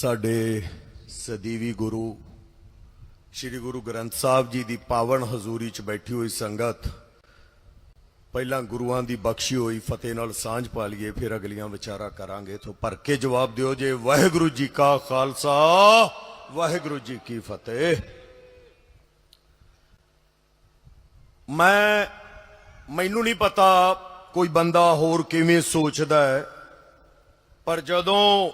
ਸਾਡੇ ਸਦੀਵੀ ਗੁਰੂ ਸ੍ਰੀ ਗੁਰੂ ਗ੍ਰੰਥ ਸਾਹਿਬ ਜੀ ਦੀ ਪਾਵਨ ਹਜ਼ੂਰੀ 'ਚ ਬੈਠੀ ਹੋਈ ਸੰਗਤ, ਪਹਿਲਾਂ ਗੁਰੂਆਂ ਦੀ ਬਖਸ਼ੀ ਹੋਈ, ਫਤਿਹ ਨਾਲ ਸਾਂਝ ਪਾ ਲਈਏ, ਫਿਰ ਅਗਲੀਆਂ ਵਿਚਾਰਾਂ ਕਰਾਂਗੇ। ਤੋਂ ਭਰ ਕੇ ਜਵਾਬ ਦਿਓ ਜੇ ਵਾਹਿਗੁਰੂ ਜੀ ਕਾ ਖਾਲਸਾ, ਵਾਹਿਗੁਰੂ ਜੀ ਕੀ ਫਤਿਹ। ਮੈਂ, ਮੈਨੂੰ ਨਹੀਂ ਪਤਾ ਕੋਈ ਬੰਦਾ ਹੋਰ ਕਿਵੇਂ ਸੋਚਦਾ ਹੈ, ਪਰ ਜਦੋਂ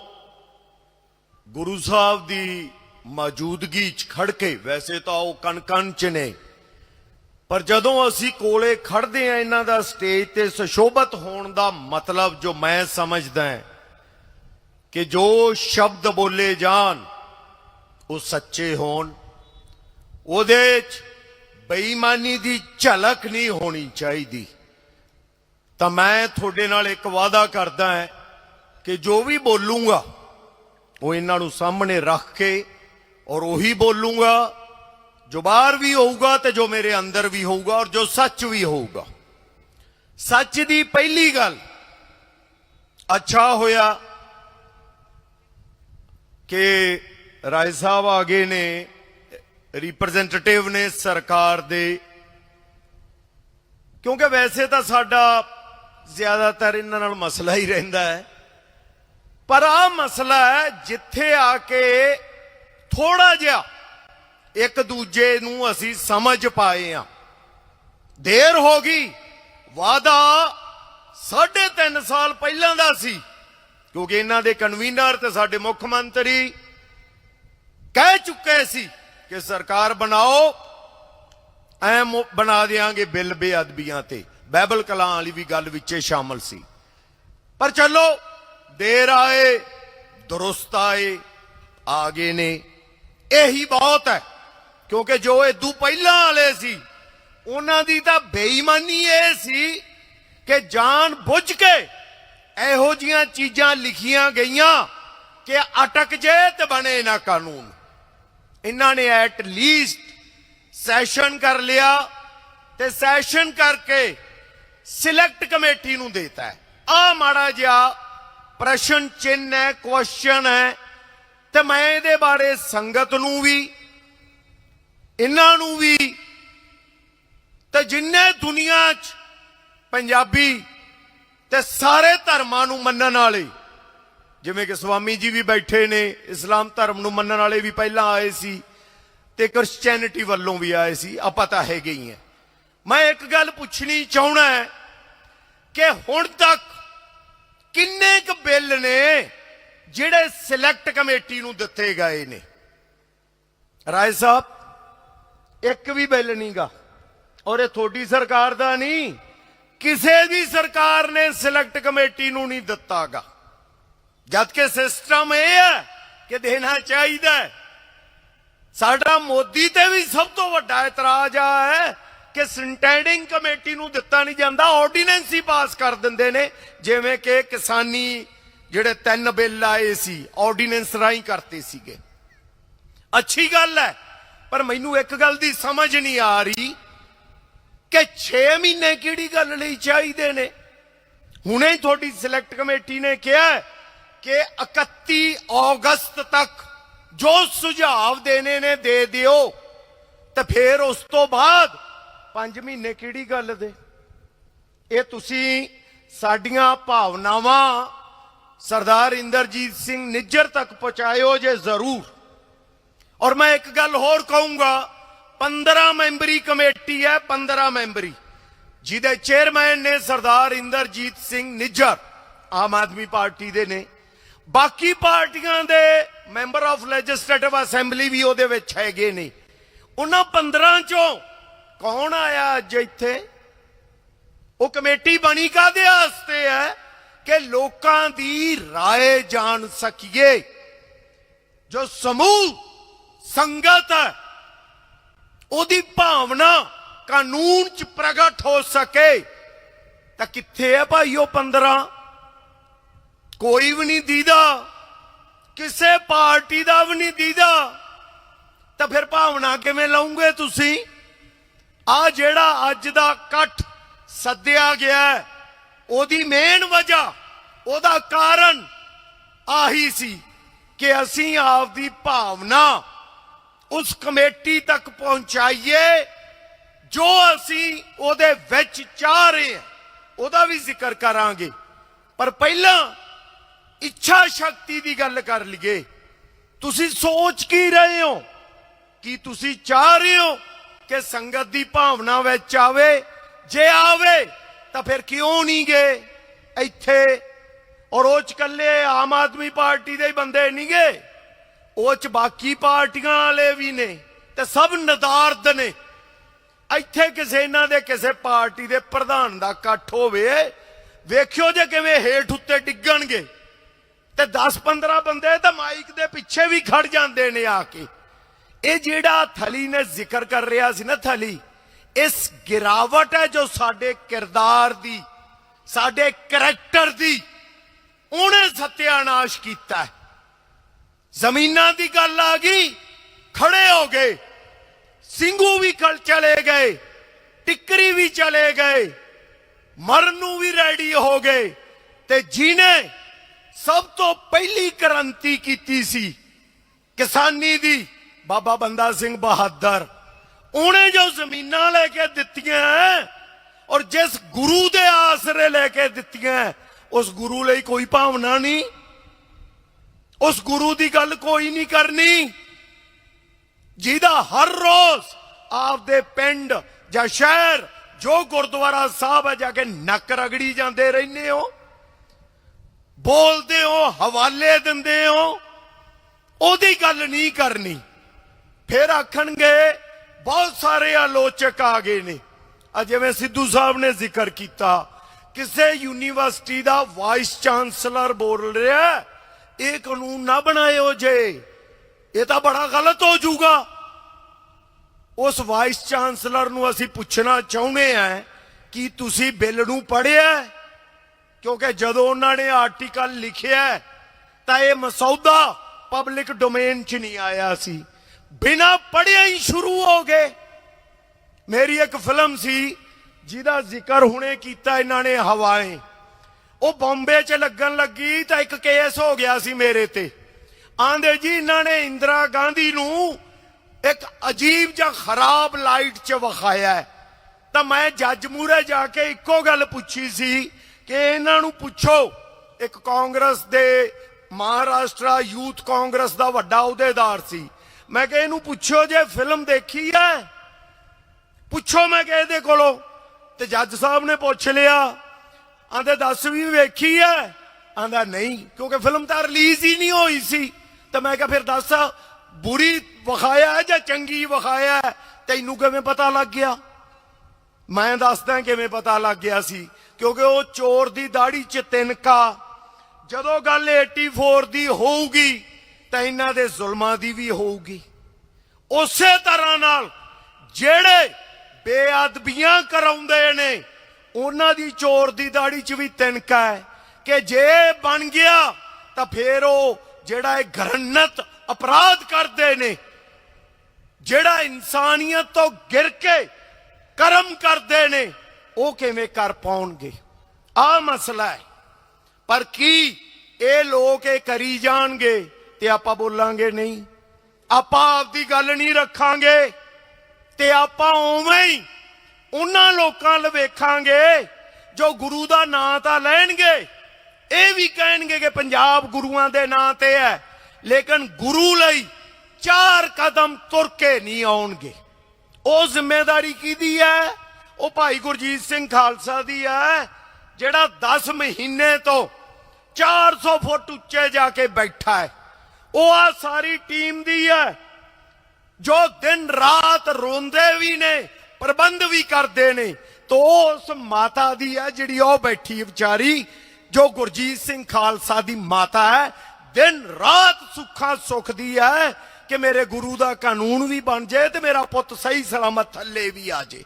ਗੁਰੂ ਸਾਹਿਬ ਦੀ ਮੌਜੂਦਗੀ 'ਚ ਖੜ ਕੇ ਵੈਸੇ ਤਾਂ ਉਹ ਕਣ ਕਣ 'ਚ ਨੇ, ਪਰ ਜਦੋਂ ਅਸੀਂ ਕੋਲੇ ਖੜਦੇ ਆ ਇਹਨਾਂ ਦਾ ਸਟੇਜ ਤੇ ਸੁਸ਼ੋਭਤ ਹੋਣ ਦਾ ਮਤਲਬ ਜੋ ਮੈਂ ਸਮਝਦਾ ਹਾਂ, ਕਿ ਜੋ ਸ਼ਬਦ ਬੋਲੇ ਜਾਣ, ਉਹ ਸੱਚੇ ਹੋਣ, ਉਹਦੇ 'ਚ ਬੇਈਮਾਨੀ ਦੀ ਝਲਕ ਨਹੀਂ ਹੋਣੀ ਚਾਹੀਦੀ। ਤਾਂ ਮੈਂ ਤੁਹਾਡੇ ਨਾਲ ਇੱਕ ਵਾਅਦਾ ਕਰਦਾ ਹਾਂ ਕਿ ਜੋ ਵੀ ਬੋਲੂੰਗਾ ਉਹ ਇਹਨਾਂ ਨੂੰ ਸਾਹਮਣੇ ਰੱਖ ਕੇ ਔਰ ਉਹੀ ਬੋਲੂਗਾ, ਜੋ ਬਾਹਰ ਵੀ ਹੋਊਗਾ ਤੇ ਜੋ ਮੇਰੇ ਅੰਦਰ ਵੀ ਹੋਊਗਾ ਔਰ ਜੋ ਸੱਚ ਵੀ ਹੋਊਗਾ। ਸੱਚ ਦੀ ਪਹਿਲੀ ਗੱਲ ਅੱਛਾ ਹੋਇਆ ਕਿ ਰਾਏ ਸਾਹਿਬ ਆ ਗਏ ਨੇ ਰਿਪਰੈਜ਼ੈਂਟੇਟਿਵ ਨੇ ਸਰਕਾਰ ਦੇ। ਕਿਉਂਕਿ ਵੈਸੇ ਤਾਂ ਸਾਡਾ ਜ਼ਿਆਦਾਤਰ ਇਹਨਾਂ ਨਾਲ ਮਸਲਾ ਹੀ ਰਹਿੰਦਾ ਹੈ। ਪਰ ਆ ਮਸਲਾ ਹੈ, ਜਿੱਥੇ ਆ ਕੇ ਥੋੜਾ ਜਿਹਾ ਇੱਕ ਦੂਜੇ ਨੂੰ ਅਸੀਂ ਸਮਝ ਪਾਏ ਆ। ਦੇਰ ਹੋ ਗਈ ਵਾਦਾ ਸਾਢੇ ਤਿੰਨ ਸਾਲ ਪਹਿਲਾਂ ਦਾ ਸੀ, ਕਿਉਂਕਿ ਇਹਨਾਂ ਦੇ ਕਨਵੀਨਰ ਤੇ ਸਾਡੇ ਮੁੱਖ ਮੰਤਰੀ ਕਹਿ ਚੁੱਕੇ ਸੀ ਕਿ ਸਰਕਾਰ ਬਣਾਓ, ਐ ਬਣਾ ਦੇਾਂਗੇ ਬਿੱਲ ਬੇਅਦਬੀਆਂ ਤੇ। ਬਾਈਬਲ ਕਲਾਂ ਵਾਲੀ ਵੀ ਗੱਲ ਵਿੱਚੇ ਸ਼ਾਮਲ ਸੀ। ਪਰ ਚਲੋ ਦੇਰ ਆਏ, ਦਰੁਸਤ ਆਏ ਆ ਗਏ ਨੇ। ਇਹੀ ਬਹੁਤ ਹੈ, ਕਿਉਂਕਿ ਜੋ ਇਦੋਂ ਪਹਿਲਾਂ ਵਾਲੇ ਸੀ, ਉਹਨਾਂ ਦੀ ਤਾਂ ਬੇਈਮਾਨੀ ਇਹ ਸੀ ਕਿ ਜਾਣ ਬੁੱਝ ਕੇ ਇਹੋ ਜੀਆਂ ਚੀਜ਼ਾਂ ਲਿਖੀਆਂ ਗਈਆਂ ਕਿ ਅਟਕ ਜੇ ਤੇ ਬਣੇ ਨਾ ਕਾਨੂੰਨ। ਇਹਨਾਂ ਨੇ ਐਟ ਲੀਸਟ ਸੈਸ਼ਨ ਕਰ ਲਿਆ ਤੇ ਸੈਸ਼ਨ ਕਰਕੇ ਸਿਲੈਕਟ ਕਮੇਟੀ ਨੂੰ ਦੇਤਾ ਹੈ। ਆ ਮਾੜਾ ਜਿਹਾ ਪ੍ਰਸ਼ਨ ਚਿੰਨ ਹੈ ਕੁਐਸਚਨ ਹੈ। ਤੇ ਮੈਂ ਇਹਦੇ ਬਾਰੇ ਸੰਗਤ ਨੂੰ ਵੀ, ਇਹਨਾਂ ਨੂੰ ਵੀ, ਤੇ ਜਿੰਨੇ ਦੁਨੀਆ 'ਚ ਪੰਜਾਬੀ ਤੇ ਸਾਰੇ ਧਰਮਾਂ ਨੂੰ ਮੰਨਣ ਵਾਲੇ, ਜਿਵੇਂ ਕਿ ਸਵਾਮੀ ਜੀ ਵੀ ਬੈਠੇ ਨੇ, ਇਸਲਾਮ ਧਰਮ ਨੂੰ ਮੰਨਣ ਵਾਲੇ ਵੀ ਪਹਿਲਾਂ ਆਏ ਸੀ, ਤੇ ਕ੍ਰਿਸਚੀਅਨਿਟੀ ਵੱਲੋਂ ਵੀ ਆਏ ਸੀ, ਆਪਾਂ ਤਾਂ ਹੈਗੇ ਹੀ ਆ ਮੈਂ ਇੱਕ ਗੱਲ ਪੁੱਛਣੀ ਚਾਹਣਾ ਹੈ ਕਿ ਹੁਣ ਤੱਕ ਕਿੰਨੇ ਕੁ ਬਿੱਲ ਨੇ ਜਿਹੜੇ ਸਿਲੈਕਟ ਕਮੇਟੀ ਨੂੰ ਦਿੱਤੇ ਗਏ ਨੇ? ਰਾਏ ਸਾਹਿਬ, ਇੱਕ ਵੀ ਬਿੱਲ ਨਹੀਂਗਾ। ਔਰ ਇਹ ਤੁਹਾਡੀ ਸਰਕਾਰ ਦਾ ਨਹੀਂ, ਕਿਸੇ ਵੀ ਸਰਕਾਰ ਨੇ ਸਿਲੈਕਟ ਕਮੇਟੀ ਨੂੰ ਨਹੀਂ ਦਿੱਤਾਗਾ। ਜਦ ਕਿ ਸਿਸਟਮ ਇਹ ਹੈ ਕਿ ਦੇਣਾ ਚਾਹੀਦਾ ਸਾਡਾ ਮੋਦੀ ਤੇ ਵੀ ਸਭ ਤੋਂ ਵੱਡਾ ਇਤਰਾਜ਼ ਆ ਹੈ ਕਿ ਸਟੈਂਡਿੰਗ ਕਮੇਟੀ ਨੂੰ ਦਿੱਤਾ ਨਹੀਂ ਜਾਂਦਾ, ਆਰਡੀਨੈਂਸ ਹੀ ਪਾਸ ਕਰ ਦਿੰਦੇ ਨੇ, ਜਿਵੇਂ ਕਿ ਕਿਸਾਨੀ ਜਿਹੜੇ ਤਿੰਨ ਬਿੱਲ ਆਏ ਸੀ, ਆਰਡੀਨੈਂਸ ਰਾਹੀਂ ਕਰਤੇ ਸੀਗੇ। ਅੱਛੀ ਗੱਲ ਹੈ, ਪਰ ਮੈਨੂੰ ਇੱਕ ਗੱਲ ਦੀ ਸਮਝ ਨਹੀਂ ਆ ਰਹੀ ਕਿ 6 ਮਹੀਨੇ ਕਿਹੜੀ ਗੱਲ ਲਈ ਚਾਹੀਦੇ ਨੇ। ਹੁਣੇ ਹੀ ਤੁਹਾਡੀ ਸਿਲੈਕਟ ਕਮੇਟੀ ਨੇ ਕਿਹਾ ਕਿ 31 ਅਗਸਤ ਤੱਕ ਜੋ ਸੁਝਾਅ ਦੇਣੇ ਨੇ, ਦੇ ਦਿਓ। ਤੇ ਫਿਰ ਉਸ ਤੋਂ ਬਾਅਦ 5 ਮਹੀਨੇ ਕਿਹੜੀ ਗੱਲ ਦੇ? ਇਹ ਤੁਸੀਂ ਸਾਡੀਆਂ ਭਾਵਨਾਵਾਂ ਸਰਦਾਰ ਇੰਦਰਜੀਤ ਸਿੰਘ ਨਿੱਜਰ ਤੱਕ ਪਹੁੰਚਾਇਓ ਜੇ ਜ਼ਰੂਰ। ਔਰ ਮੈਂ ਇੱਕ ਗੱਲ ਹੋਰ ਕਹੂੰਗਾ 15 ਮੈਂਬਰੀ ਕਮੇਟੀ ਹੈ 15 ਮੈਂਬਰੀ। ਜਿਹਦੇ ਚੇਅਰਮੈਨ ਨੇ ਸਰਦਾਰ ਇੰਦਰਜੀਤ ਸਿੰਘ ਨਿੱਜਰ, ਆਮ ਆਦਮੀ ਪਾਰਟੀ ਦੇ ਨੇ। ਬਾਕੀ ਪਾਰਟੀਆਂ ਦੇ ਮੈਂਬਰ ਆਫ ਲੈਜਿਸਲੇਟਿਵ ਅਸੈਂਬਲੀ ਵੀ ਉਹਦੇ ਵਿੱਚ ਹੈਗੇ ਨੇ। ਉਹਨਾਂ 15 ਚੋਂ ਕੌਣ ਆਇਆ ਅੱਜ ਇੱਥੇ? ਉਹ ਕਮੇਟੀ ਬਣੀ ਕਾਦੇ ਵਾਸਤੇ ਹੈ ਕਿ ਲੋਕਾਂ ਦੀ ਰਾਏ ਜਾਣ ਸਕੀਏ? ਜੋ ਸਮੂਹ ਸੰਗਤ ਹੈ, ਉਹਦੀ ਭਾਵਨਾ ਕਾਨੂੰਨ ਚ ਪ੍ਰਗਟ ਹੋ ਸਕੇ। ਤਾਂ ਕਿੱਥੇ ਹੈ ਭਾਈਓ 15 ਕੋਈ ਵੀ ਨਹੀਂ ਦੀਦਾ। ਕਿਸੇ ਪਾਰਟੀ ਦਾ ਵੀ ਨਹੀਂ ਦੀਦਾ। ਤਾਂ ਫਿਰ ਭਾਵਨਾ ਕਿਵੇਂ ਲਾਉਂਗੇ ਤੁਸੀਂ? ਆ ਜਿਹੜਾ ਅੱਜ ਦਾ ਇਕੱਠ ਸੱਦਿਆ ਗਿਆ ਉਹਦੀ ਮੇਨ ਵਜ੍ਹਾ, ਉਹਦਾ ਕਾਰਨ ਆਹੀ ਸੀ ਕਿ ਅਸੀਂ ਆਪਦੀ ਭਾਵਨਾ ਉਸ ਕਮੇਟੀ ਤੱਕ ਪਹੁੰਚਾਈਏ, ਜੋ ਅਸੀਂ ਉਹਦੇ ਵਿੱਚ ਚਾਹ ਰਹੇ ਹਾਂ। ਉਹਦਾ ਵੀ ਜ਼ਿਕਰ ਕਰਾਂਗੇ। ਪਰ ਪਹਿਲਾਂ ਇੱਛਾ ਸ਼ਕਤੀ ਦੀ ਗੱਲ ਕਰ ਲਈਏ। ਤੁਸੀਂ ਸੋਚ ਕੀ ਰਹੇ ਹੋ? ਕੀ ਤੁਸੀਂ ਚਾਹ ਰਹੇ ਹੋ? ਕਿ ਸੰਗਤ ਦੀ ਭਾਵਨਾ ਵਿੱਚ ਆਵੇ, ਜੇ ਆਵੇ, ਤਾਂ ਫਿਰ ਕਿਉਂ ਨਹੀਂ ਗਏ ਇੱਥੇ ਔਰ ਉਹ ਚ ਕੱਲੇ ਆਮ ਆਦਮੀ ਪਾਰਟੀ ਦੇ ਹੀ ਬੰਦੇ ਨਹੀਂ ਗਏ ਉਹ ਚ ਬਾਕੀ ਪਾਰਟੀਆਂ ਵਾਲੇ ਵੀ ਨੇ ਤੇ ਸਭ ਨਦਾਰਦ ਨੇ। ਇੱਥੇ ਕਿਸੇ ਇਹਨਾਂ ਦੇ ਕਿਸੇ ਪਾਰਟੀ ਦੇ ਪ੍ਰਧਾਨ ਦਾ ਇਕੱਠ ਹੋਵੇ, ਵੇਖਿਓ ਜੇ ਕਿਵੇਂ ਹੇਠ ਉੱਤੇ ਡਿੱਗਣਗੇ। ਤੇ 10-15 ਬੰਦੇ ਤਾਂ ਮਾਈਕ ਦੇ ਪਿੱਛੇ ਵੀ ਖੜ ਜਾਂਦੇ ਨੇ ਆ ਕੇ। ਇਹ ਜਿਹੜਾ ਥਲੀ ਨੇ ਜ਼ਿਕਰ ਕਰ ਰਿਹਾ ਸੀ ਨਾ ਥਲੀ, ਇਸ ਗਿਰਾਵਟ ਹੈ ਜੋ ਸਾਡੇ ਕਿਰਦਾਰ ਦੀ, ਸਾਡੇ ਕਰੈਕਟਰ ਦੀ, ਉਹਨੇ ਸਤਿਆਨਾਸ਼ ਕੀਤਾ ਹੈ। ਜ਼ਮੀਨਾਂ ਦੀ ਗੱਲ ਆ ਗਈ, ਖੜੇ ਹੋ ਗਏ, ਸਿੰਘੂ ਵੀ ਕਲ ਚਲੇ ਗਏ, ਟਿੱਕਰੀ ਵੀ ਚਲੇ ਗਏ, ਮਰਨ ਨੂੰ ਵੀ ਰੈਡੀ ਹੋ ਗਏ ਤੇ ਜਿਹਨੇ ਸਭ ਤੋਂ ਪਹਿਲੀ ਕ੍ਰਾਂਤੀ ਕੀਤੀ ਸੀ ਕਿਸਾਨੀ ਦੀ ਬਾਬਾ ਬੰਦਾ ਸਿੰਘ ਬਹਾਦਰ, ਉਹਨੇ ਜੋ ਜ਼ਮੀਨਾਂ ਲੈ ਕੇ ਦਿੱਤੀਆਂ ਔਰ ਜਿਸ ਗੁਰੂ ਦੇ ਆਸਰੇ ਲੈ ਕੇ ਦਿੱਤੀਆਂ ਉਸ ਗੁਰੂ ਲਈ ਕੋਈ ਭਾਵਨਾ ਨਹੀਂ। ਉਸ ਗੁਰੂ ਦੀ ਗੱਲ ਕੋਈ ਨਹੀਂ ਕਰਨੀ। ਜਿਹਦਾ ਹਰ ਰੋਜ਼ ਆਪਦੇ ਪਿੰਡ ਜਾਂ ਸ਼ਹਿਰ, ਜੋ ਗੁਰਦੁਆਰਾ ਸਾਹਿਬ ਹੈ ਜਾ ਕੇ ਨੱਕ ਰਗੜੀ ਜਾਂਦੇ ਰਹਿੰਦੇ ਹੋ। ਬੋਲਦੇ ਹੋ, ਹਵਾਲੇ ਦਿੰਦੇ ਹੋ। ਉਹਦੀ ਗੱਲ ਨਹੀਂ ਕਰਨੀ। ਫਿਰ ਆਖਣਗੇ, ਬਹੁਤ ਸਾਰੇ ਆਲੋਚਕ ਆ ਗਏ ਨੇ। ਆ ਜਿਵੇਂ ਸਿੱਧੂ ਸਾਹਿਬ ਨੇ ਜ਼ਿਕਰ ਕੀਤਾ, ਕਿਸੇ ਯੂਨੀਵਰਸਿਟੀ ਦਾ ਵਾਈਸ ਚਾਂਸਲਰ ਬੋਲ ਰਿਹਾ ਇਹ ਕਾਨੂੰਨ ਨਾ ਬਣਾਇਓ ਜੇ, ਇਹ ਤਾਂ ਬੜਾ ਗਲਤ ਹੋ ਜਾਊਗਾ। ਉਸ ਵਾਈਸ ਚਾਂਸਲਰ ਨੂੰ ਅਸੀਂ ਪੁੱਛਣਾ ਚਾਹੁੰਦੇ ਆ ਕਿ ਤੁਸੀਂ ਬਿੱਲ ਨੂੰ ਪੜ੍ਹਿਆ ਕਿਉਂਕਿ ਜਦੋਂ ਉਹਨਾਂ ਨੇ ਆਰਟੀਕਲ ਲਿਖਿਆ ਤਾਂ ਇਹ ਮਸੌਦਾ ਪਬਲਿਕ ਡੋਮੇਨ 'ਚ ਨਹੀਂ ਆਇਆ ਸੀ। ਬਿਨਾ ਪੜਿਆ ਹੀ ਸ਼ੁਰੂ ਹੋ ਗਏ। ਮੇਰੀ ਇੱਕ ਫਿਲਮ ਸੀ, ਜਿਹਦਾ ਜ਼ਿਕਰ ਹੁਣੇ ਕੀਤਾ ਇਹਨਾਂ ਨੇ ਹਵਾਏ। ਉਹ ਬੰਬੇ 'ਚ ਲੱਗਣ ਲੱਗੀ ਤਾਂ ਇੱਕ ਕੇਸ ਹੋ ਗਿਆ ਸੀ ਮੇਰੇ ਤੇ। ਆਂਦੇ ਜੀ, ਇਹਨਾਂ ਨੇ ਇੰਦਰਾ ਗਾਂਧੀ ਨੂੰ ਇੱਕ ਅਜੀਬ ਜਿਹਾ ਖਰਾਬ ਲਾਈਟ 'ਚ ਵਿਖਾਇਆ ਤਾਂ ਮੈਂ ਜੱਜ ਮੂਰੇ ਜਾ ਕੇ ਇੱਕੋ ਗੱਲ ਪੁੱਛੀ ਸੀ ਕਿ ਇਹਨਾਂ ਨੂੰ ਪੁੱਛੋ, ਇੱਕ ਕਾਂਗਰਸ ਦੇ ਮਹਾਰਾਸ਼ਟਰਾ ਯੂਥ ਕਾਂਗਰਸ ਦਾ ਵੱਡਾ ਅਹੁਦੇਦਾਰ ਸੀ। ਮੈਂ ਕਿਹਾ ਇਹਨੂੰ ਪੁੱਛੋ ਜੇ ਫਿਲਮ ਦੇਖੀ ਹੈ। ਪੁੱਛੋ ਮੈਂ ਕਿਹਾ ਇਹਦੇ ਕੋਲੋਂ। ਤੇ ਜੱਜ ਸਾਹਿਬ ਨੇ ਪੁੱਛ ਲਿਆ। ਆਂਦੇ ਦੱਸ ਵੀ ਵੇਖੀ ਹੈ? ਆਂਦਾ ਨਹੀਂ, ਕਿਉਂਕਿ ਫਿਲਮ ਤਾਂ ਰਿਲੀਜ਼ ਹੀ ਨਹੀਂ ਹੋਈ ਸੀ। ਤੇ ਮੈਂ ਕਿਹਾ, ਫਿਰ ਦੱਸ, ਬੁਰੀ ਵਿਖਾਇਆ ਜਾਂ ਚੰਗੀ ਵਿਖਾਇਆ ਹੈ? ਤੈਨੂੰ ਕਿਵੇਂ ਪਤਾ ਲੱਗ ਗਿਆ? ਮੈਂ ਦੱਸਦਾ ਕਿਵੇਂ ਪਤਾ ਲੱਗ ਗਿਆ ਸੀ। ਕਿਉਂਕਿ ਉਹ ਚੋਰ ਦੀ ਦਾੜੀ 'ਚ ਤਿਨਕਾ ਜਦੋਂ ਗੱਲ 84 ਦੀ ਹੋਊਗੀ ਤਾਂ ਇਹਨਾਂ ਦੇ ਜ਼ੁਲਮਾਂ ਦੀ ਵੀ ਹੋਊਗੀ। ਉਸੇ ਤਰ੍ਹਾਂ ਨਾਲ ਜਿਹੜੇ ਬੇਅਦਬੀਆਂ ਕਰਾਉਂਦੇ ਨੇ, ਉਹਨਾਂ ਦੀ ਚੋਰ ਦੀ ਦਾੜੀ 'ਚ ਵੀ ਤਿਨਕਾ ਹੈ ਕਿ ਜੇ ਬਣ ਗਿਆ ਤਾਂ ਫੇਰ ਉਹ ਜਿਹੜਾ ਇਹ ਘਰਨਤ ਅਪਰਾਧ ਕਰਦੇ ਨੇ, ਜਿਹੜਾ ਇਨਸਾਨੀਅਤ ਤੋਂ ਗਿਰ ਕੇ ਕਰਮ ਕਰਦੇ ਨੇ, ਉਹ ਕਿਵੇਂ ਕਰ ਪਾਉਣਗੇ? ਆ ਮਸਲਾ ਹੈ। ਪਰ ਕੀ ਇਹ ਲੋਕ ਇਹ ਕਰੀ ਜਾਣਗੇ? ਤੇ ਆਪਾਂ ਬੋਲਾਂਗੇ ਨਹੀਂ। ਆਪਾਂ ਆਪਦੀ ਗੱਲ ਨਹੀਂ ਰੱਖਾਂਗੇ ਤੇ ਆਪਾਂ ਉਵੇਂ ਹੀ ਉਹਨਾਂ ਲੋਕਾਂ ਵੱਲ ਜੋ ਗੁਰੂ ਦਾ ਨਾਂ ਤਾਂ ਲੈਣਗੇ। ਇਹ ਵੀ ਕਹਿਣਗੇ ਕਿ ਪੰਜਾਬ ਗੁਰੂਆਂ ਦੇ ਨਾਂ ਤੇ ਹੈ, ਲੇਕਿਨ ਗੁਰੂ ਲਈ ਚਾਰ ਕਦਮ ਤੁਰ ਕੇ ਨਹੀਂ ਆਉਣਗੇ। ਉਹ ਜ਼ਿੰਮੇਵਾਰੀ ਕਿਹਦੀ ਹੈ? ਉਹ ਭਾਈ ਗੁਰਜੀਤ ਸਿੰਘ ਖਾਲਸਾ ਦੀ ਹੈ, ਜਿਹੜਾ 10 ਮਹੀਨੇ ਤੋਂ 400 ਫੁੱਟ ਉੱਚੇ ਜਾ ਕੇ ਬੈਠਾ ਹੈ। ਉਹ ਆ ਸਾਰੀ ਟੀਮ ਦੀ ਹੈ, ਜੋ ਦਿਨ ਰਾਤ ਰੋਂਦੇ ਵੀ ਨੇ, ਪ੍ਰਬੰਧ ਵੀ ਕਰਦੇ ਨੇ, ਤੋ ਉਸ ਮਾਤਾ ਦੀ ਹੈ ਜਿਹੜੀ ਉਹ ਬੈਠੀ ਵਿਚਾਰੀ, ਜੋ ਗੁਰਜੀਤ ਸਿੰਘ ਖਾਲਸਾ ਦੀ ਮਾਤਾ ਹੈ, ਦਿਨ ਰਾਤ ਸੁੱਖਾਂ ਸੁਖਦੀ ਹੈ ਕਿ ਮੇਰੇ ਗੁਰੂ ਦਾ ਕਾਨੂੰਨ ਵੀ ਬਣ ਜਾਏ ਤੇ ਮੇਰਾ ਪੁੱਤ ਸਹੀ ਸਲਾਮਤ ਥੱਲੇ ਵੀ ਆ ਜਾਏ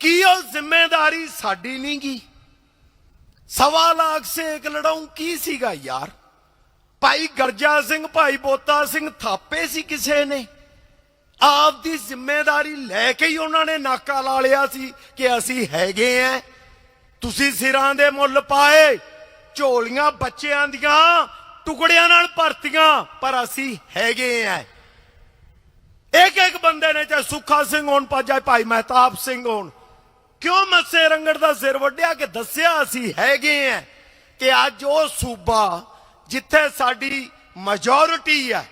ਕੀ ਉਹ ਜ਼ਿੰਮੇਵਾਰੀ ਸਾਡੀ ਨਹੀਂ ਗੀ ਸਵਾ ਲੱਖ ਸੇ ਲੜਾਉਂ ਕੀ ਸੀਗਾ ਯਾਰ? ਭਾਈ ਗਰਜਾ ਸਿੰਘ, ਭਾਈ ਬੋਤਾ ਸਿੰਘ ਥਾਪੇ ਸੀ ਕਿਸੇ ਨੇ? ਆਪ ਦੀ ਜ਼ਿੰਮੇਵਾਰੀ ਲੈ ਕੇ ਹੀ ਉਹਨਾਂ ਨੇ ਨਾਕਾ ਲਾ ਲਿਆ ਸੀ ਕਿ ਅਸੀਂ ਹੈਗੇ ਆਂ ਤੁਸੀਂ ਸਿਰਾਂ ਦੇ ਮੁੱਲ ਪਾਏ, ਝੋਲੀਆਂ ਬੱਚਿਆਂ ਦੀਆਂ, ਟੁਕੜਿਆਂ ਨਾਲ ਭਰਤੀਆਂ, ਪਰ ਅਸੀਂ ਹੈਗੇ ਆ ਇੱਕ ਇੱਕ ਬੰਦੇ ਨੇ ਚਾਹੇ ਸੁੱਖਾ ਸਿੰਘ ਹੋਣ ਪਾਜਾ ਭਾਈ ਮਹਿਤਾਬ ਸਿੰਘ ਹੋਣ ਕਿਉਂ ਮੱਸੇ ਰੰਗੜ ਦਾ ਸਿਰ ਵੱਢਿਆ ਕਿ ਦੱਸਿਆ ਅਸੀਂ ਹੈਗੇ ਆ ਕਿ ਅੱਜ ਉਹ ਸੂਬਾ ਜਿੱਥੇ ਸਾਡੀ ਮੈਜੋਰਿਟੀ ਹੈ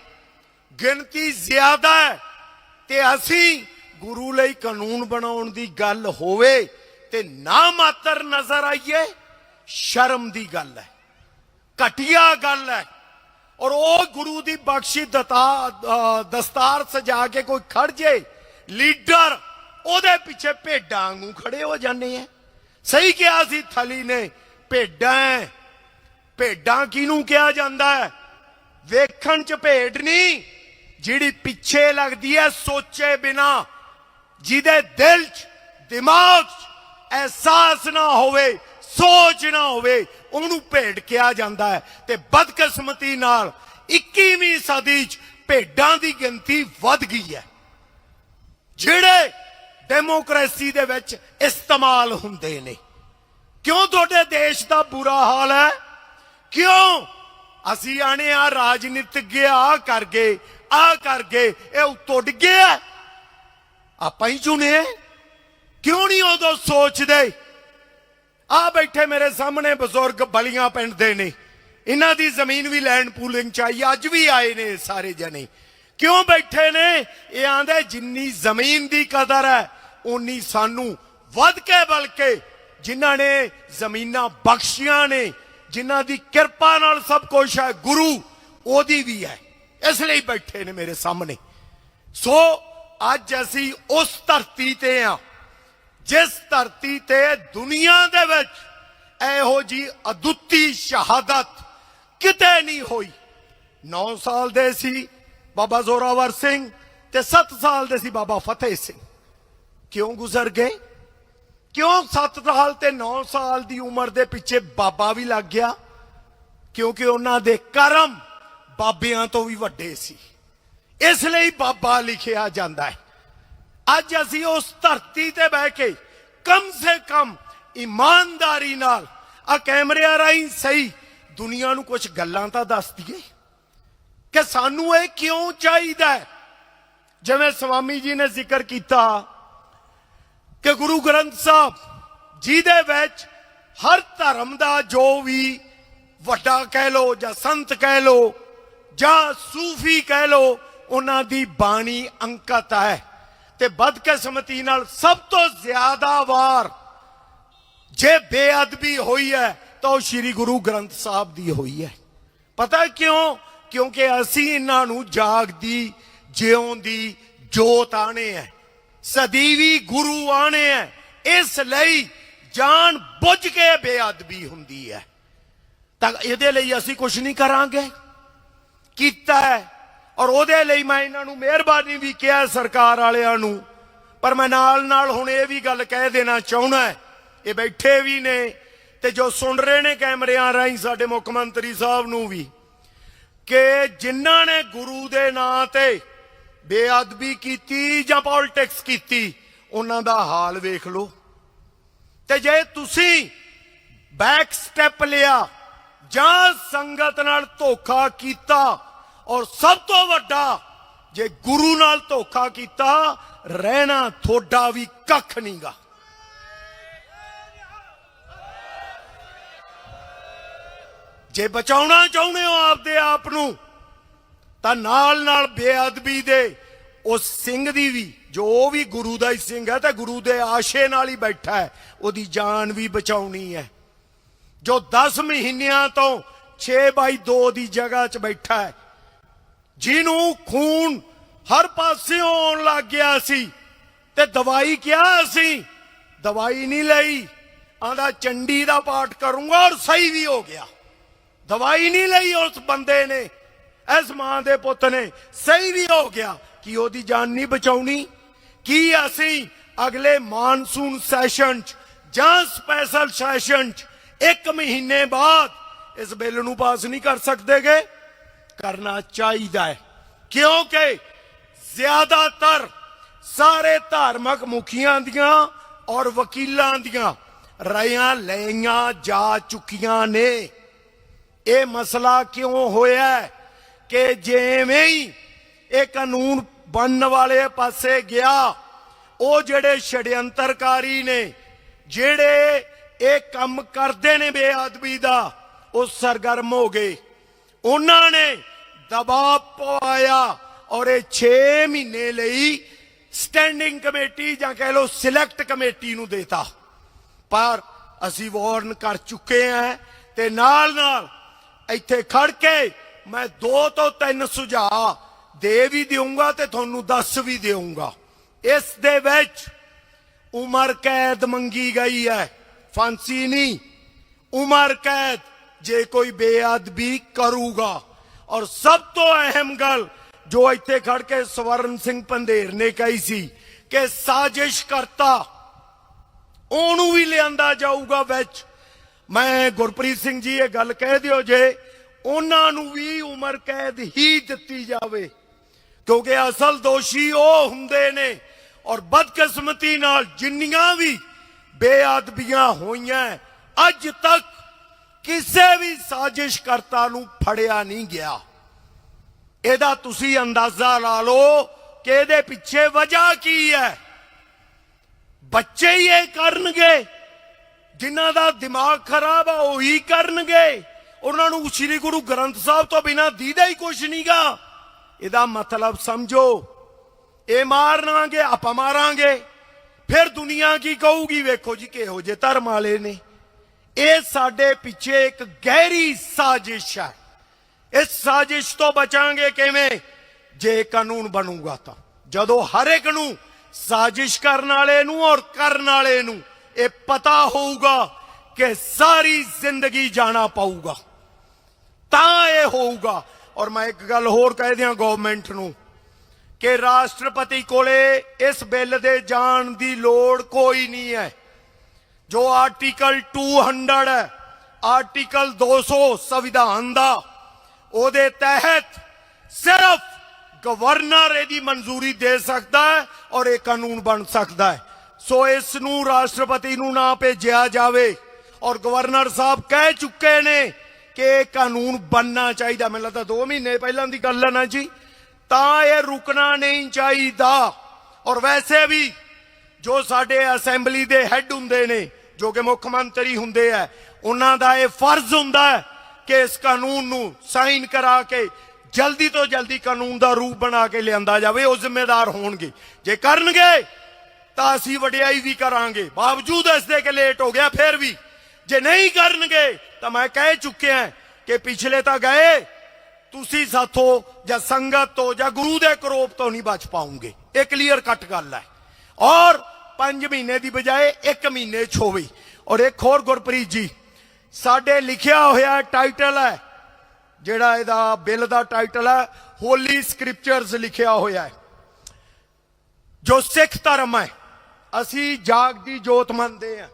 ਗਿਣਤੀ ਜ਼ਿਆਦਾ ਹੈ ਤੇ ਅਸੀਂ ਗੁਰੂ ਲਈ ਕਾਨੂੰਨ ਬਣਾਉਣ ਦੀ ਗੱਲ ਹੋਵੇ ਤੇ ਨਾ ਮਾਤਰ ਨਜ਼ਰ ਆਈਏ, ਸ਼ਰਮ ਦੀ ਗੱਲ ਹੈ, ਘਟੀਆ ਗੱਲ ਹੈ। ਔਰ ਉਹ ਗੁਰੂ ਦੀ ਬਖਸ਼ੀ ਦਤਾ ਦਸਤਾਰ ਸਜਾ ਕੇ ਕੋਈ ਖੜ ਜੇ, ਲੀਡਰ ਉਹਦੇ ਪਿੱਛੇ ਭੇਡਾਂ ਵਾਂਗੂ ਖੜੇ ਹੋ ਜਾਂਦੇ ਆ ਸਹੀ ਕਿਹਾ ਸੀ ਥਲੀ ਨੇ, ਭੇਡਾਂ ਭੇਡਾਂ ਕਿਹਨੂੰ ਕਿਹਾ ਜਾਂਦਾ ਹੈ ਵੇਖਣ ਚ ਭੇਡ ਨਹੀਂ ਜਿਹੜੀ ਪਿੱਛੇ ਲੱਗਦੀ ਹੈ ਸੋਚੇ ਬਿਨਾ, ਜਿਹਦੇ ਦਿਲ 'ਚ, ਦਿਮਾਗ 'ਚ ਅਹਿਸਾਸ ਨਾ ਹੋਵੇ, ਸੋਚ ਨਾ ਹੋਵੇ, ਉਹਨੂੰ ਭੇਡ ਕਿਹਾ ਜਾਂਦਾ ਹੈ ਤੇ ਬਦਕਿਸਮਤੀ ਨਾਲ 21ਵੀਂ ਸਦੀ 'ਚ ਭੇਡਾਂ ਦੀ ਗਿਣਤੀ ਵੱਧ ਗਈ ਹੈ ਜਿਹੜੇ ਡੈਮੋਕ੍ਰੇਸੀ ਦੇ ਵਿੱਚ ਇਸਤੇਮਾਲ ਹੁੰਦੇ ਨੇ। ਕਿਉਂ ਤੁਹਾਡੇ ਦੇਸ਼ ਦਾ ਬੁਰਾ ਹਾਲ ਹੈ? ਕਿਉਂ? ਅਸੀਂ ਆਣੇ ਆ, ਰਾਜਨੀਤਿਕ ਆ ਕਰ ਗਏ ਆ ਕਰ ਗਏ, ਇਹ ਉੱਤੋਂ ਡਿੱਗੇ ਆ। ਆਪਾਂ ਹੀ ਚੁਣੇ ਕਿਉਂ ਨਹੀਂ ਉਦੋਂ ਸੋਚਦੇ? ਆ ਬੈਠੇ ਮੇਰੇ ਸਾਹਮਣੇ ਬਜ਼ੁਰਗ ਬਲੀਆਂ ਪਿੰਡ ਦੇ ਨੇ। ਇਹਨਾਂ ਦੀ ਜ਼ਮੀਨ ਵੀ ਲੈਂਡ ਪੂਲਿੰਗ ਚ ਆਈ, ਅੱਜ ਵੀ ਆਏ ਨੇ ਸਾਰੇ ਜਣੇ। ਕਿਉਂ ਬੈਠੇ ਨੇ? ਇਹ ਆਂਦੇ, ਜਿੰਨੀ ਜ਼ਮੀਨ ਦੀ ਕਦਰ ਹੈ ਉਨੀ ਸਾਨੂੰ ਵੱਧ ਕੇ ਬਲਕੇ ਜਿਨ੍ਹਾਂ ਨੇ ਜ਼ਮੀਨਾਂ ਬਖਸ਼ੀਆਂ ਨੇ, ਜਿਨ੍ਹਾਂ ਦੀ ਕਿਰਪਾ ਨਾਲ ਸਭ ਕੁਝ ਹੈ, ਗੁਰੂ ਉਹਦੀ ਵੀ ਹੈ। ਇਸ ਲਈ ਬੈਠੇ ਨੇ ਮੇਰੇ ਸਾਹਮਣੇ। ਸੋ ਅੱਜ ਅਸੀਂ ਉਸ ਧਰਤੀ ਤੇ ਆ, ਜਿਸ ਧਰਤੀ ਤੇ ਦੁਨੀਆ ਦੇ ਵਿੱਚ ਇਹੋ ਜੀ ਅਦੁੱਤੀ ਸ਼ਹਾਦਤ ਕਿਤੇ ਨਹੀਂ ਹੋਈ। 9 ਸਾਲ ਦੇ ਸੀ ਬਾਬਾ ਜ਼ੋਰਾਵਰ ਸਿੰਘ ਤੇ 7 ਸਾਲ ਦੇ ਸੀ ਬਾਬਾ ਫਤਿਹ ਸਿੰਘ। ਕਿਉਂ ਗੁਜ਼ਰ ਗਏ? ਕਿਉਂ 7 ਸਾਲ ਤੇ 9 ਸਾਲ ਦੀ ਉਮਰ ਦੇ ਪਿੱਛੇ ਬਾਬਾ ਵੀ ਲੱਗ ਗਿਆ? ਕਿਉਂਕਿ ਉਹਨਾਂ ਦੇ ਕਰਮ ਬਾਬਿਆਂ ਤੋਂ ਵੀ ਵੱਡੇ ਸੀ। ਇਸ ਲਈ ਬਾਬਾ ਲਿਖਿਆ ਜਾਂਦਾ ਹੈ, ਅੱਜ ਅਸੀਂ ਉਸ ਧਰਤੀ ਤੇ ਬਹਿ ਕੇ ਕਮ ਸੇ ਕਮ ਇਮਾਨਦਾਰੀ ਨਾਲ ਆ ਕੈਮਰਿਆਂ ਰਾਹੀਂ ਸਹੀ ਦੁਨੀਆ ਨੂੰ ਕੁਝ ਗੱਲਾਂ ਤਾਂ ਦੱਸ ਦਈਏ। ਕਿ ਸਾਨੂੰ ਇਹ ਕਿਉਂ ਚਾਹੀਦਾ ਜਿਵੇਂ ਸਵਾਮੀ ਜੀ ਨੇ ਜ਼ਿਕਰ ਕੀਤਾ ਕਿ ਗੁਰੂ ਗ੍ਰੰਥ ਸਾਹਿਬ ਜਿਹਦੇ ਵਿੱਚ ਹਰ ਧਰਮ ਦਾ ਜੋ ਵੀ ਵੱਡਾ ਕਹਿ ਲੋ ਜਾਂ ਸੰਤ ਕਹਿ ਲੋ ਜਾਂ ਸੂਫੀ ਕਹਿ ਲੋ ਉਹਨਾਂ ਦੀ ਬਾਣੀ ਅੰਕਤ ਹੈ। ਤੇ ਬਦਕਿਸਮਤੀ ਨਾਲ ਸਭ ਤੋਂ ਜ਼ਿਆਦਾ ਵਾਰ ਜੇ ਬੇਅਦਬੀ ਹੋਈ ਹੈ ਤਾਂ ਉਹ ਸ੍ਰੀ ਗੁਰੂ ਗ੍ਰੰਥ ਸਾਹਿਬ ਦੀ ਹੋਈ ਹੈ। ਪਤਾ ਕਿਉਂ? ਕਿਉਂਕਿ ਅਸੀਂ ਇਹਨਾਂ ਨੂੰ ਜਾਗਦੀ ਜਿਉਂ ਦੀ ਜੋਤ ਆਣੇ ਹੈ ਸਦੀਵੀ ਗੁਰੂ ਆਣੇ ਹੈ ਇਸ ਲਈ ਜਾਣ ਬੁੱਝ ਕੇ ਬੇਅਦਬੀ ਹੁੰਦੀ ਹੈ ਤਾਂ ਇਹਦੇ ਲਈ ਅਸੀਂ ਕੁਝ ਨਹੀਂ ਕਰਾਂਗੇ। ਕੀਤਾ ਹੈ ਔਰ ਉਹਦੇ ਲਈ ਮੈਂ ਇਹਨਾਂ ਨੂੰ ਮਿਹਰਬਾਨੀ ਵੀ ਕਿਹਾ ਸਰਕਾਰ ਵਾਲਿਆਂ ਨੂੰ। ਪਰ ਮੈਂ ਨਾਲ ਨਾਲ ਹੁਣ ਇਹ ਵੀ ਗੱਲ ਕਹਿ ਦੇਣਾ ਚਾਹੁੰਦਾ ਇਹ ਬੈਠੇ ਵੀ ਨੇ ਤੇ ਜੋ ਸੁਣ ਰਹੇ ਨੇ ਕੈਮਰਿਆਂ ਰਾਹੀਂ ਸਾਡੇ ਮੁੱਖ ਮੰਤਰੀ ਸਾਹਿਬ ਨੂੰ ਵੀ। ਕਿ ਜਿਨ੍ਹਾਂ ਨੇ ਗੁਰੂ ਦੇ ਨਾਂ ਤੇ ਬੇਅਦਬੀ ਕੀਤੀ ਜਾਂ ਪੋਲਿਟਿਕਸ ਕੀਤੀ, ਉਹਨਾਂ ਦਾ ਹਾਲ ਵੇਖ ਲਓ। ਤੇ ਜੇ ਤੁਸੀਂ ਬੈਕ ਸਟੈਪ ਲਿਆ, ਜਾਂ ਸੰਗਤ ਨਾਲ ਧੋਖਾ ਕੀਤਾ, ਔਰ ਸਭ ਤੋਂ ਵੱਡਾ ਜੇ ਗੁਰੂ ਨਾਲ ਧੋਖਾ ਕੀਤਾ, ਰਹਿਣਾ ਥੋੜਾ ਵੀ ਕੱਖ ਨਹੀਂਗਾ ਜੇ ਬਚਾਉਣਾ ਚਾਹੁੰਦੇ ਹੋ ਆਪਦੇ ਆਪ ਨੂੰ, ਤਾਂ ਨਾਲ ਨਾਲ ਬੇਅਦਬੀ ਦੇ ਉਸ ਸਿੰਘ ਦੀ ਵੀ, ਜੋ ਉਹ ਵੀ ਗੁਰੂ ਦਾ ਹੀ ਸਿੰਘ ਹੈ, ਤੇ ਗੁਰੂ ਦੇ ਆਸ਼ੇ ਨਾਲ ਹੀ ਬੈਠਾ ਹੈ। ਉਹਦੀ ਜਾਨ ਵੀ ਬਚਾਉਣੀ ਹੈ। ਜੋ 10 ਮਹੀਨਿਆਂ ਤੋਂ 6 ਬਾਈ 2 ਦੀ ਜਗ੍ਹਾ 'ਚ ਬੈਠਾ ਹੈ, ਜਿਹਨੂੰ ਖੂਨ ਹਰ ਪਾਸਿਓਂ ਆਉਣ ਲੱਗ ਗਿਆ ਸੀ, ਤੇ ਦਵਾਈ ਕਿਹਾ ਅਸੀਂ? ਦਵਾਈ ਨਹੀਂ ਲਈ ਆਂਦਾ ਚੰਡੀ ਦਾ ਪਾਠ ਕਰੂੰਗਾ ਔਰ ਸਹੀ ਵੀ ਹੋ ਗਿਆ। ਦਵਾਈ ਨਹੀਂ ਲਈ ਉਸ ਬੰਦੇ ਨੇ। ਇਸ ਮਾਂ ਦੇ ਪੁੱਤ ਨੇ। ਸਹੀ ਵੀ ਹੋ ਗਿਆ ਕਿ ਉਹਦੀ ਜਾਨ ਨਹੀਂ ਬਚਾਉਣੀ। ਕੀ ਅਸੀਂ ਅਗਲੇ ਮਾਨਸੂਨ ਸੈਸ਼ਨ ਚ ਜਾਂ ਸਪੈਸ਼ਲ ਸੈਸ਼ਨ ਚ ਇੱਕ ਮਹੀਨੇ ਬਾਅਦ ਇਸ ਬਿੱਲ ਨੂੰ ਪਾਸ ਨਹੀਂ ਕਰ ਸਕਦੇਗੇ? ਕਰਨਾ ਚਾਹੀਦਾ ਹੈ। ਕਿਉਂਕਿ ਜ਼ਿਆਦਾਤਰ ਸਾਰੇ ਧਾਰਮਿਕ ਮੁਖੀਆਂ ਦੀਆਂ ਔਰ ਵਕੀਲਾਂ ਦੀਆਂ ਰਾਇਆਂ ਲਈਆਂ ਜਾ ਚੁੱਕੀਆਂ ਨੇ। ਇਹ ਮਸਲਾ ਕਿਉਂ ਹੋਇਆ ਕਿ ਜਿਵੇਂ ਹੀ ਇਹ ਕਾਨੂੰਨ ਬਣਨ ਵਾਲੇ ਪਾਸੇ ਗਿਆ, ਉਹ ਜਿਹੜੇ ਛੜਯੰਤਰਕਾਰੀ ਨੇ, ਜਿਹੜੇ ਇਹ ਕੰਮ ਕਰਦੇ ਨੇ ਬੇਅਦਬੀ ਦਾ, ਉਹ ਸਰਗਰਮ ਹੋ ਗਏ। ਉਹਨਾਂ ਨੇ ਦਬਾਅ ਪਵਾਇਆ ਔਰ ਇਹ 6 ਮਹੀਨੇ ਲਈ ਸਟੈਂਡਿੰਗ ਕਮੇਟੀ ਜਾਂ ਕਹਿ ਲਓ ਸਿਲੈਕਟ ਕਮੇਟੀ ਨੂੰ ਦੇਤਾ। ਪਰ ਅਸੀਂ ਵਾਰਨ ਕਰ ਚੁੱਕੇ ਹਾਂ ਤੇ ਨਾਲ ਨਾਲ ਇੱਥੇ ਖੜ ਕੇ ਮੈਂ ਦੋ ਤੋਂ ਤਿੰਨ ਸੁਝਾਅ ਦੇ ਵੀ ਦੇਵਾਂਗਾ ਤੇ ਤੁਹਾਨੂੰ ਦੱਸ ਵੀ ਦੇਵਾਂਗਾ ਇਸ ਦੇ ਵਿੱਚ ਉਮਰ ਕੈਦ ਮੰਗੀ ਗਈ ਹੈ। ਫਾਂਸੀ ਨਹੀਂ। ਉਮਰ ਕੈਦ ਜੇ ਕੋਈ ਬੇਅਦਬੀ ਕਰੂਗਾ। ਔਰ ਸਭ ਤੋਂ ਅਹਿਮ ਗੱਲ ਜੋ ਇੱਥੇ ਖੜ ਕੇ ਸਵਰਨ ਸਿੰਘ ਪੰਧੇਰ ਨੇ ਕਹੀ ਸੀ ਕਿ ਸਾਜ਼ਿਸ਼ ਕਰਤਾ, ਉਹਨੂੰ ਵੀ ਲਿਆਂਦਾ ਜਾਊਗਾ ਵਿੱਚ। ਮੈਂ ਗੁਰਪ੍ਰੀਤ ਸਿੰਘ ਜੀ ਇਹ ਗੱਲ ਕਹਿ ਦਿਓ ਜੇ ਉਹਨਾਂ ਨੂੰ ਵੀ ਉਮਰ ਕੈਦ ਹੀ ਦਿੱਤੀ ਜਾਵੇ, ਕਿਉਂਕਿ ਅਸਲ ਦੋਸ਼ੀ ਉਹ ਹੁੰਦੇ ਨੇ ਔਰ ਬਦਕਿਸਮਤੀ ਨਾਲ ਜਿੰਨੀਆਂ ਵੀ ਬੇਅਦਬੀਆਂ ਹੋਈਆਂ, ਅੱਜ ਤੱਕ ਕਿਸੇ ਵੀ ਸਾਜ਼ਿਸ਼ਕਰਤਾ ਨੂੰ ਫੜਿਆ ਨਹੀਂ ਗਿਆ। ਇਹਦਾ ਤੁਸੀਂ ਅੰਦਾਜ਼ਾ ਲਾ ਲਓ ਕਿ ਇਹਦੇ ਪਿੱਛੇ ਵਜ੍ਹਾ ਕੀ ਹੈ? ਬੱਚੇ ਹੀ ਇਹ ਕਰਨਗੇ। ਜਿਨ੍ਹਾਂ ਦਾ ਦਿਮਾਗ ਖਰਾਬ ਆ, ਉਹੀ ਕਰਨਗੇ। ਉਹਨਾਂ ਨੂੰ ਸ੍ਰੀ ਗੁਰੂ ਗ੍ਰੰਥ ਸਾਹਿਬ ਤੋਂ ਬਿਨਾ ਦੀਦਾ ਹੀ ਕੁਝ ਨਹੀਂਗਾ ਇਹਦਾ ਮਤਲਬ ਸਮਝੋ, ਇਹ ਮਾਰਨਾਂਗੇ, ਆਪਾਂ ਮਾਰਾਂਗੇ। ਫਿਰ ਦੁਨੀਆ ਕੀ ਕਹੂਗੀ? ਵੇਖੋ ਜੀ, ਕਿਹੋ ਜੇ ਧਰਮ ਵਾਲੇ ਨੇ। ਇਹ ਸਾਡੇ ਪਿੱਛੇ ਇੱਕ ਗਹਿਰੀ ਸਾਜ਼ਿਸ਼ ਹੈ ਇਸ ਸਾਜ਼ਿਸ਼ ਤੋਂ ਬਚਾਂਗੇ ਕਿਵੇਂ? ਜੇ ਕਾਨੂੰਨ ਬਣੂਗਾ ਤਾਂ। ਜਦੋਂ ਹਰ ਇੱਕ ਨੂੰ ਸਾਜ਼ਿਸ਼ ਕਰਨ ਵਾਲੇ ਨੂੰ ਔਰ ਕਰਨ ਵਾਲੇ ਨੂੰ ਇਹ ਪਤਾ ਹੋਊਗਾ ਕਿ ਸਾਰੀ ਜ਼ਿੰਦਗੀ ਜਾਣਾ ਪਊਗਾ। ਤਾਂ ਇਹ ਹੋਊਗਾ। ਔਰ ਮੈਂ ਇੱਕ ਗੱਲ ਹੋਰ ਕਹਿ ਦਿਆਂ ਗਵਰਨਮੈਂਟ ਨੂੰ ਕਿ ਰਾਸ਼ਟਰਪਤੀ ਕੋਲੇ ਇਸ ਬਿੱਲ ਦੇ ਜਾਣ ਦੀ ਲੋੜ ਕੋਈ ਨਹੀਂ ਹੈ। ਜੋ ਆਰਟੀਕਲ 200 ਹੈ ਆਰਟੀਕਲ 200 ਸੰਵਿਧਾਨ ਦਾ, ਉਹਦੇ ਤਹਿਤ ਸਿਰਫ ਗਵਰਨਰ ਇਹਦੀ ਮਨਜ਼ੂਰੀ ਦੇ ਸਕਦਾ ਹੈ ਔਰ ਇਹ ਕਾਨੂੰਨ ਬਣ ਸਕਦਾ ਹੈ। ਸੋ ਇਸ ਨੂੰ ਰਾਸ਼ਟਰਪਤੀ ਨੂੰ ਨਾ ਭੇਜਿਆ ਜਾਵੇ। ਔਰ ਗਵਰਨਰ ਸਾਹਿਬ ਕਹਿ ਚੁੱਕੇ ਨੇ ਕਿ ਇਹ ਕਾਨੂੰਨ ਬਣਨਾ ਚਾਹੀਦਾ। ਮੈਨੂੰ ਲੱਗਦਾ 2 ਮਹੀਨੇ ਪਹਿਲਾਂ ਦੀ ਗੱਲ ਹੈ ਨਾ ਜੀ। ਤਾਂ ਇਹ ਰੁਕਣਾ ਨਹੀਂ ਚਾਹੀਦਾ। ਔਰ ਵੈਸੇ ਵੀ ਜੋ ਸਾਡੇ ਅਸੈਂਬਲੀ ਦੇ ਹੈੱਡ ਹੁੰਦੇ ਨੇ, ਜੋ ਕਿ ਮੁੱਖ ਮੰਤਰੀ ਹੁੰਦੇ ਆ, ਉਹਨਾਂ ਦਾ ਇਹ ਫਰਜ਼ ਹੁੰਦਾ ਹੈ ਕਿ ਇਸ ਕਾਨੂੰਨ ਨੂੰ ਸਾਈਨ ਕਰਾ ਕੇ ਜਲਦੀ ਤੋਂ ਜਲਦੀ ਕਾਨੂੰਨ ਦਾ ਰੂਪ ਬਣਾ ਕੇ ਲਿਆਂਦਾ ਜਾਵੇ। ਉਹ ਜ਼ਿੰਮੇਦਾਰ ਹੋਣਗੇ। ਜੇ ਕਰਨਗੇ ਤਾਂ ਅਸੀਂ ਵਡਿਆਈ ਵੀ ਕਰਾਂਗੇ। ਬਾਵਜੂਦ ਇਸ ਦੇ ਕਿ ਲੇਟ ਹੋ ਗਿਆ, ਫਿਰ ਵੀ। ਜੇ ਨਹੀਂ ਕਰਨਗੇ, ਤਾਂ ਮੈਂ ਕਹਿ ਚੁੱਕਿਆ ਕਿ ਪਿਛਲੇ ਤਾਂ ਗਏ, ਤੁਸੀਂ ਸਾਥੋਂ ਜਾਂ ਸੰਗਤ ਤੋਂ ਜਾਂ ਗੁਰੂ ਦੇ ਕਰੋਪ ਤੋਂ ਨਹੀਂ ਬਚ ਪਾਉਂਗੇ। ਇਹ ਕਲੀਅਰ ਕੱਟ ਗੱਲ ਹੈ। ਔਰ 5 ਮਹੀਨੇ ਦੀ ਬਜਾਏ 1 ਮਹੀਨੇ ਚ ਹੋਵੇ ਔਰ ਇੱਕ ਹੋਰ ਗੁਰਪ੍ਰੀਤ ਜੀ, ਸਾਡੇ ਲਿਖਿਆ ਹੋਇਆ ਟਾਈਟਲ ਹੈ, ਜਿਹੜਾ ਇਹਦਾ ਬਿੱਲ ਦਾ ਟਾਈਟਲ ਹੈ ਹੋਲੀ ਸਕ੍ਰਿਪਚਰਸ ਲਿਖਿਆ ਹੋਇਆ ਹੈ। ਜੋ ਸਿੱਖ ਧਰਮ ਹੈ ਅਸੀਂ ਜਾਗਦੀ ਜੋਤ ਮੰਨਦੇ ਆ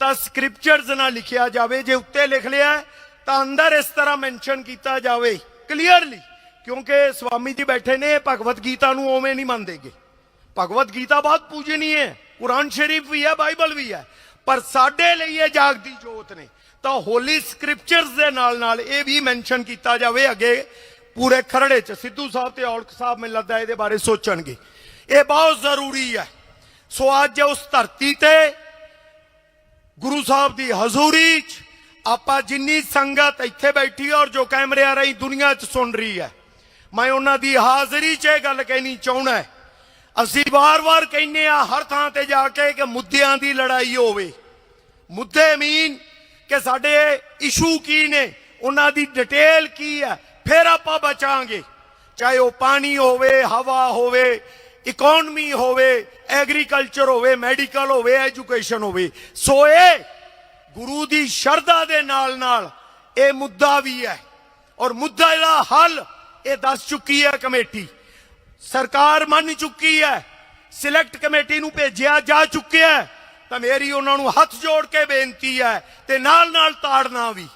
ਤਾਂ ਸਕ੍ਰਿਪਚਰਸ ਨਾਲ ਲਿਖਿਆ ਜਾਵੇ, ਜੇ ਉੱਤੇ ਲਿਖ ਲਿਆ, ਤਾਂ ਅੰਦਰ ਇਸ ਤਰ੍ਹਾਂ ਮੈਂਸ਼ਨ ਕੀਤਾ ਜਾਵੇ ਕਲੀਅਰਲੀ ਕਿਉਂਕਿ ਸਵਾਮੀ ਜੀ ਬੈਠੇ ਨੇ ਭਗਵਤ ਗੀਤਾ ਨੂੰ ਓਵੇਂ ਨਹੀਂ ਮੰਨਦੇਗੇ। ਭਗਵਤ ਗੀਤਾ ਬਹੁਤ ਪੂਜਨੀ ਹੈ, ਕੁਰਾਨ ਸ਼ਰੀਫ ਵੀ ਹੈ, ਬਾਈਬਲ ਵੀ ਹੈ। ਪਰ ਸਾਡੇ ਲਈ ਇਹ ਜਾਗਦੀ ਜੋਤ ਨੇ। ਤਾਂ ਹੋਲੀ ਸਕ੍ਰਿਪਚਰਸ ਦੇ ਨਾਲ ਨਾਲ ਇਹ ਵੀ ਮੈਂਸ਼ਨ ਕੀਤਾ ਜਾਵੇ, ਅੱਗੇ ਪੂਰੇ ਖਰੜੇ ਚ ਸਿੱਧੂ ਸਾਹਿਬ ਤੇ ਔਲਖ ਸਾਹਿਬ ਮੈਨੂੰ ਲੱਗਦਾ ਇਹਦੇ ਬਾਰੇ ਸੋਚਣਗੇ। ਇਹ ਬਹੁਤ ਜ਼ਰੂਰੀ ਹੈ। ਸੋ ਅੱਜ ਉਸ ਧਰਤੀ ਤੇ ਗੁਰੂ ਸਾਹਿਬ ਦੀ ਹਜ਼ੂਰੀ 'ਚ ਆਪਾਂ ਜਿੰਨੀ ਸੰਗਤ ਇੱਥੇ ਬੈਠੀ ਔਰ ਜੋ ਕੈਮਰਿਆਂ ਰਾਹੀਂ ਦੁਨੀਆ 'ਚ ਸੁਣ ਰਹੀ ਹੈ, ਮੈਂ ਉਹਨਾਂ ਦੀ ਹਾਜ਼ਰੀ 'ਚ ਇਹ ਗੱਲ ਕਹਿਣੀ ਚਾਹੁੰਦਾ ਅਸੀਂ ਵਾਰ-ਵਾਰ ਕਹਿੰਨੇ ਆ ਹਰ ਥਾਂ ਤੇ ਜਾ ਕੇ ਕਿ ਮੁੱਦਿਆਂ ਦੀ ਲੜਾਈ ਹੋਵੇ। ਮੁੱਦੇ ਮੀਨ ਕਿ ਸਾਡੇ ਇਸ਼ੂ ਕੀ ਨੇ, ਉਹਨਾਂ ਦੀ ਡਿਟੇਲ ਕੀ ਹੈ, ਫਿਰ ਆਪਾਂ ਬਚਾਂਗੇ। ਚਾਹੇ ਉਹ ਪਾਣੀ ਹੋਵੇ, ਹਵਾ ਹੋਵੇ ਇਕਨੋਮੀ ਹੋਵੇ ਐਗਰੀਕਲਚਰ ਹੋਵੇ ਮੈਡੀਕਲ ਹੋਵੇ ਐਜੂਕੇਸ਼ਨ ਹੋਵੇ। ਸੋ ਇਹ ਗੁਰੂ ਦੀ ਸ਼ਰਧਾ ਦੇ ਨਾਲ ਨਾਲ ਇਹ ਮੁੱਦਾ ਵੀ ਹੈ। ਔਰ ਮੁੱਦਾ ਇਹਦਾ ਹੱਲ ਇਹ ਦੱਸ ਚੁੱਕੀ ਹੈ ਕਮੇਟੀ। ਸਰਕਾਰ ਮੰਨ ਚੁੱਕੀ ਹੈ ਸਿਲੈਕਟ ਕਮੇਟੀ ਨੂੰ ਭੇਜਿਆ ਜਾ ਚੁੱਕਿਆ ਤਾਂ ਮੇਰੀ ਉਹਨਾਂ ਨੂੰ ਹੱਥ ਜੋੜ ਕੇ ਬੇਨਤੀ ਹੈ ਤੇ ਨਾਲ ਨਾਲ ਤਾੜਨਾ ਵੀ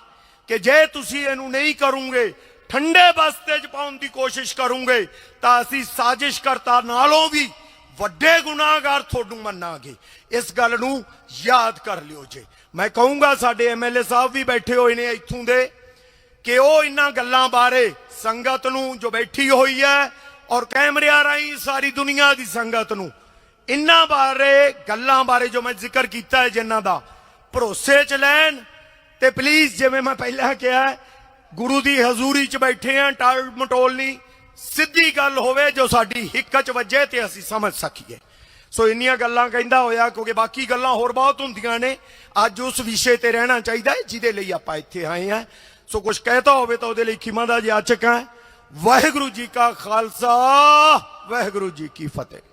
ਕਿ ਜੇ ਤੁਸੀਂ ਇਹਨੂੰ ਨਹੀਂ ਕਰੋਗੇ ਠੰਡੇ ਬਸਤੇ 'ਚ ਪਾਉਣ ਦੀ ਕੋਸ਼ਿਸ਼ ਕਰੋਗੇ, ਤਾਂ ਅਸੀਂ ਸਾਜ਼ਿਸ਼ ਕਰਤਾ ਨਾਲੋਂ ਵੀ ਵੱਡੇ ਗੁਨਾਹਗਾਰ ਤੁਹਾਨੂੰ ਮੰਨਾਂਗੇ। ਇਸ ਗੱਲ ਨੂੰ ਯਾਦ ਕਰ ਲਿਓ ਜੇ। ਮੈਂ ਕਹੂੰਗਾ, ਸਾਡੇ ਐਮਐਲਏ ਸਾਹਿਬ ਵੀ ਬੈਠੇ ਹੋਏ ਨੇ ਇੱਥੋਂ ਦੇ, ਕਿ ਉਹ ਇਹਨਾਂ ਗੱਲਾਂ ਬਾਰੇ ਸੰਗਤ ਨੂੰ ਜੋ ਬੈਠੀ ਹੋਈ ਹੈ ਔਰ ਕੈਮਰਿਆਂ ਰਾਹੀਂ ਸਾਰੀ ਦੁਨੀਆ ਦੀ ਸੰਗਤ ਨੂੰ ਇਹਨਾਂ ਬਾਰੇ ਗੱਲਾਂ ਬਾਰੇ ਜੋ ਮੈਂ ਜ਼ਿਕਰ ਕੀਤਾ ਹੈ ਜਿਨ੍ਹਾਂ ਦਾ ਭਰੋਸੇ ਚ ਲੈਣ, ਤੇ ਪਲੀਜ਼ ਜਿਵੇਂ ਮੈਂ ਪਹਿਲਾਂ ਕਿਹਾ ਗੁਰੂ ਦੀ ਹਜ਼ੂਰੀ ਚ ਬੈਠੇ ਆ, ਟਾਲ ਮਟੋਲ ਨਹੀਂ। ਸਿੱਧੀ ਗੱਲ ਹੋਵੇ ਜੋ ਸਾਡੀ ਹਿੱਕ ਚ ਵੱਜੇ ਤੇ ਅਸੀਂ ਸਮਝ ਸਕੀਏ। ਸੋ ਇੰਨੀਆਂ ਗੱਲਾਂ ਕਹਿੰਦਾ ਹੋਇਆ, ਕਿਉਂਕਿ ਬਾਕੀ ਗੱਲਾਂ ਹੋਰ ਬਹੁਤ ਹੁੰਦੀਆਂ ਨੇ, ਅੱਜ ਉਸ ਵਿਸ਼ੇ ਤੇ ਰਹਿਣਾ ਚਾਹੀਦਾ ਜਿਹਦੇ ਲਈ ਆਪਾਂ ਇੱਥੇ ਆਏ ਆ। ਸੋ ਕੁਝ ਕਹਿਤਾ ਹੋਵੇ ਤਾਂ ਉਹਦੇ ਲਈ ਖਿਮਾ ਦਾ ਜਾਚਕ ਹੈ। ਵਾਹਿਗੁਰੂ ਜੀ ਕਾ ਖਾਲਸਾ, ਵਾਹਿਗੁਰੂ ਜੀ ਕੀ ਫਤਿਹ।